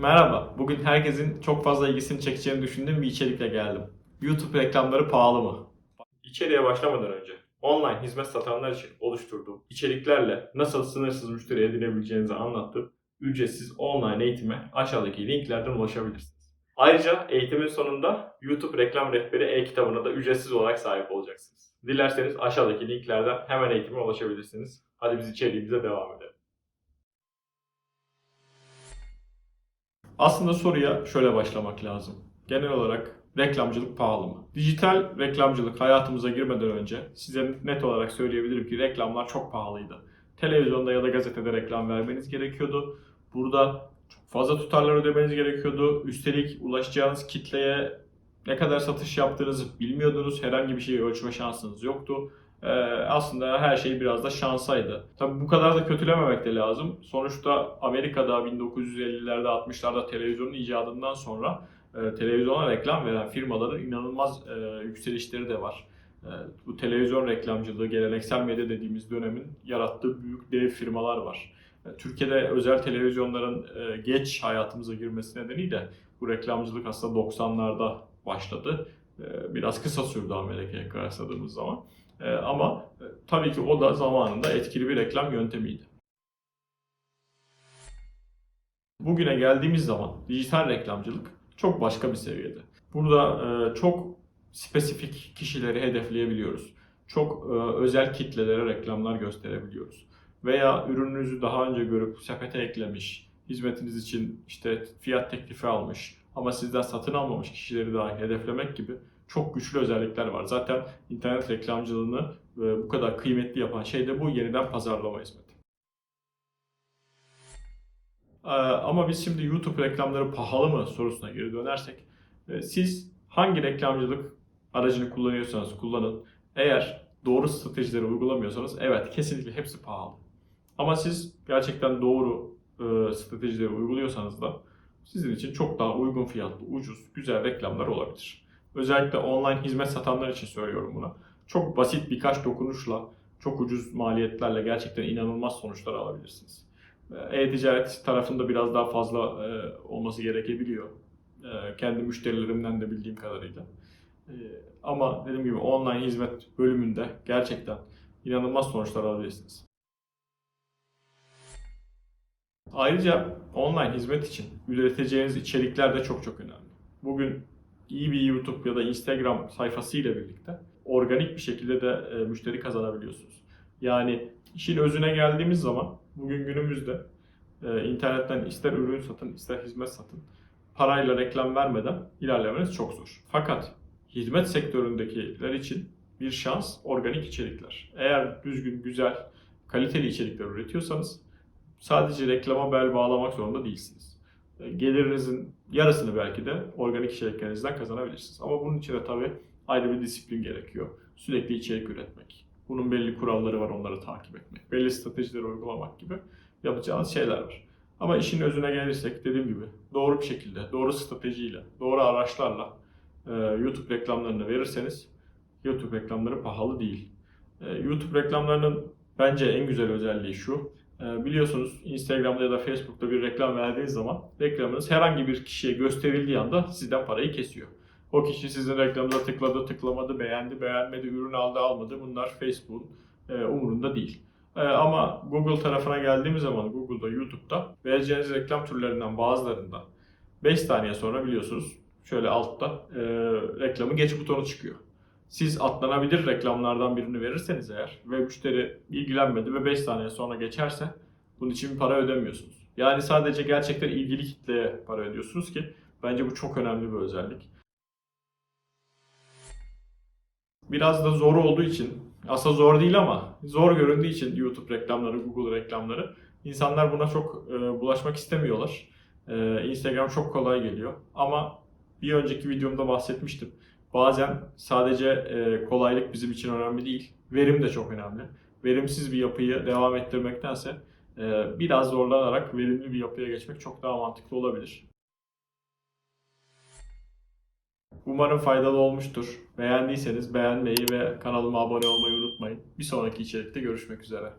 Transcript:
Merhaba, bugün herkesin çok fazla ilgisini çekeceğini düşündüğüm bir içerikle geldim. YouTube reklamları pahalı mı? İçeriye başlamadan önce online hizmet satanlar için oluşturduğum içeriklerle nasıl sınırsız müşteri edinebileceğinizi anlattığım ücretsiz online eğitime aşağıdaki linklerden ulaşabilirsiniz. Ayrıca eğitimin sonunda YouTube reklam rehberi e-kitabına da ücretsiz olarak sahip olacaksınız. Dilerseniz aşağıdaki linklerden hemen eğitime ulaşabilirsiniz. Hadi biz içeriğimize devam edelim. Aslında soruya şöyle başlamak lazım. Genel olarak reklamcılık pahalı mı? Dijital reklamcılık hayatımıza girmeden önce size net olarak söyleyebilirim ki reklamlar çok pahalıydı. Televizyonda ya da gazetede reklam vermeniz gerekiyordu. Burada çok fazla tutarlar ödemeniz gerekiyordu. Üstelik ulaşacağınız kitleye ne kadar satış yaptığınızı bilmiyordunuz. Herhangi bir şeyi ölçme şansınız yoktu. Ee, aslında her şey biraz da şansaydı. Tabi bu kadar da kötülememek de lazım. Sonuçta Amerika'da 1950'lerde 60'larda televizyonun icadından sonra e, televizyona reklam veren firmaların inanılmaz e, yükselişleri de var. E, bu televizyon reklamcılığı, geleneksel medya dediğimiz dönemin yarattığı büyük dev firmalar var. E, Türkiye'de özel televizyonların e, geç hayatımıza girmesi nedeniyle bu reklamcılık aslında 90'larda başladı. E, biraz kısa sürdü Amerika'ya kıyasladığımız zaman. E, ama e, tabii ki o da zamanında etkili bir reklam yöntemiydi. Bugüne geldiğimiz zaman dijital reklamcılık çok başka bir seviyede. Burada e, çok spesifik kişileri hedefleyebiliyoruz. Çok e, özel kitlelere reklamlar gösterebiliyoruz. Veya ürününüzü daha önce görüp sepete eklemiş, hizmetiniz için işte fiyat teklifi almış ama sizden satın almamış kişileri dahi hedeflemek gibi çok güçlü özellikler var. Zaten internet reklamcılığını e, bu kadar kıymetli yapan şey de bu yeniden pazarlama hizmeti. Ee, Ama biz şimdi YouTube reklamları pahalı mı sorusuna geri dönersek, e, siz hangi reklamcılık aracını kullanıyorsanız kullanın. Eğer doğru stratejileri uygulamıyorsanız evet kesinlikle hepsi pahalı. Ama siz gerçekten doğru e, stratejileri uyguluyorsanız da sizin için çok daha uygun fiyatlı, ucuz, güzel reklamlar olabilir. Özellikle online hizmet satanlar için söylüyorum bunu. Çok basit birkaç dokunuşla, çok ucuz maliyetlerle gerçekten inanılmaz sonuçlar alabilirsiniz. E-ticaret tarafında biraz daha fazla e, olması gerekebiliyor. E, kendi müşterilerimden de bildiğim kadarıyla. E, ama dediğim gibi online hizmet bölümünde gerçekten inanılmaz sonuçlar alabilirsiniz. Ayrıca online hizmet için üreteceğiniz içerikler de çok çok önemli. Bugün iyi bir YouTube ya da Instagram sayfası ile birlikte organik bir şekilde de e, müşteri kazanabiliyorsunuz. Yani işin özüne geldiğimiz zaman bugün günümüzde e, internetten ister ürün satın ister hizmet satın parayla reklam vermeden ilerlemeniz çok zor. Fakat hizmet sektöründekiler için bir şans organik içerikler. Eğer düzgün, güzel, kaliteli içerikler üretiyorsanız sadece reklama bel bağlamak zorunda değilsiniz. E, Gelirinizin yarısını belki de organik içeriklerinizden kazanabilirsiniz. Ama bunun için de tabii ayrı bir disiplin gerekiyor. Sürekli içerik üretmek. Bunun belli kuralları var onları takip etmek. Belli stratejileri uygulamak gibi yapacağınız şeyler var. Ama işin özüne gelirsek dediğim gibi doğru bir şekilde, doğru stratejiyle, doğru araçlarla e, YouTube reklamlarını verirseniz YouTube reklamları pahalı değil. E, YouTube reklamlarının bence en güzel özelliği şu. E, biliyorsunuz Instagram'da ya da Facebook'ta bir reklam verdiğiniz zaman reklamınız herhangi bir kişiye gösterildiği anda sizden parayı kesiyor. O kişi sizin reklamınıza tıkladı, tıklamadı, beğendi, beğenmedi, ürün aldı, almadı. Bunlar Facebook'un e, umurunda değil. E, ama Google tarafına geldiğimiz zaman Google'da, YouTube'da vereceğiniz reklam türlerinden bazılarında 5 saniye sonra biliyorsunuz şöyle altta e, reklamı geç butonu çıkıyor. Siz atlanabilir reklamlardan birini verirseniz eğer ve müşteri ilgilenmedi ve 5 saniye sonra geçerse bunun için para ödemiyorsunuz. Yani sadece gerçekten ilgili kitleye para ödüyorsunuz ki bence bu çok önemli bir özellik. Biraz da zor olduğu için, aslında zor değil ama zor göründüğü için YouTube reklamları, Google reklamları insanlar buna çok e, bulaşmak istemiyorlar. E, Instagram çok kolay geliyor ama bir önceki videomda bahsetmiştim. Bazen sadece e, kolaylık bizim için önemli değil, verim de çok önemli. Verimsiz bir yapıyı devam ettirmektense e, biraz zorlanarak verimli bir yapıya geçmek çok daha mantıklı olabilir. Umarım faydalı olmuştur. Beğendiyseniz beğenmeyi ve kanalıma abone olmayı unutmayın. Bir sonraki içerikte görüşmek üzere.